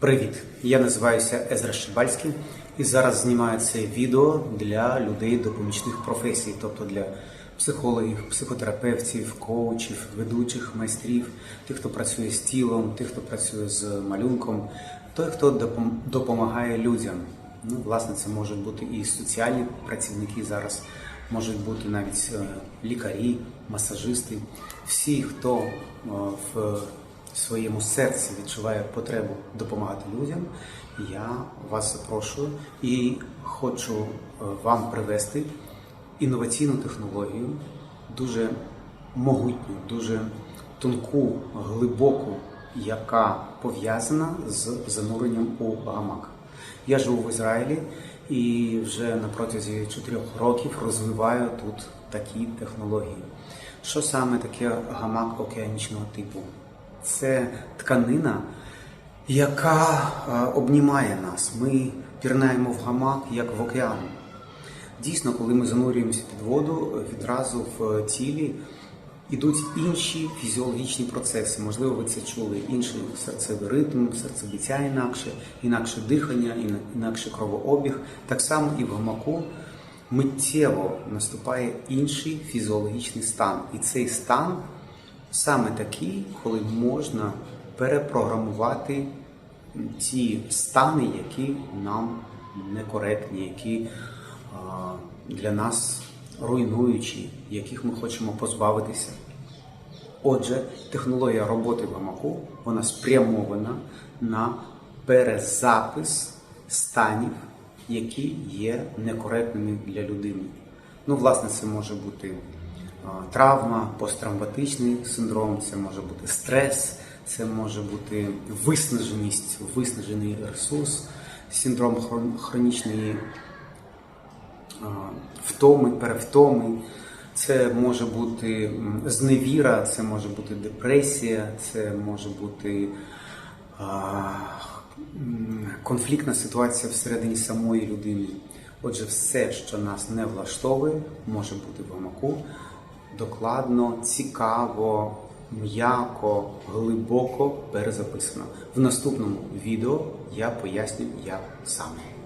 Привіт! Я називаюся Езра Шибальський і зараз знімаю це відео для людей допомічних професій, тобто для психологів, психотерапевтів, коучів, ведучих, майстрів, тих, хто працює з тілом, тих, хто працює з малюнком, той, хто допом- допомагає людям. Ну, власне, це можуть бути і соціальні працівники зараз, можуть бути навіть е, лікарі, масажисти, всі, хто е, в своєму серці відчуває потребу допомагати людям, я вас запрошую і хочу е, вам привести інноваційну технологію, дуже могутню, дуже тонку, глибоку, яка пов'язана з зануренням у гамак. Я живу в Ізраїлі і вже на протязі чотирьох років розвиваю тут такі технології. Що саме таке гамак океанічного типу? Це тканина, яка е, обнімає нас. Ми пірнаємо в гамак, як в океан. Дійсно, коли ми занурюємося під воду, відразу в тілі йдуть інші фізіологічні процеси. Можливо, ви це чули. Інший серцевий ритм, серцебиття інакше, інакше дихання, інакше кровообіг. Так само і в гамаку миттєво наступає інший фізіологічний стан. І цей стан саме такий, коли можна перепрограмувати ті стани, які нам некоректні, які для нас руйнуючі, яких ми хочемо позбавитися. Отже, технологія роботи в гамаку вона спрямована на перезапис станів, які є некоректними для людини. Ну, власне, це може бути травма, посттравматичний синдром, це може бути стрес, це може бути виснаженість, виснажений ресурс, синдром хронічної втоми, перевтоми. Це може бути зневіра, це може бути депресія, це може бути конфліктна ситуація всередині самої людини. Отже, все, що нас не влаштовує, може бути в гамаку докладно, цікаво, м'яко, глибоко перезаписано. В наступному відео я поясню, як саме.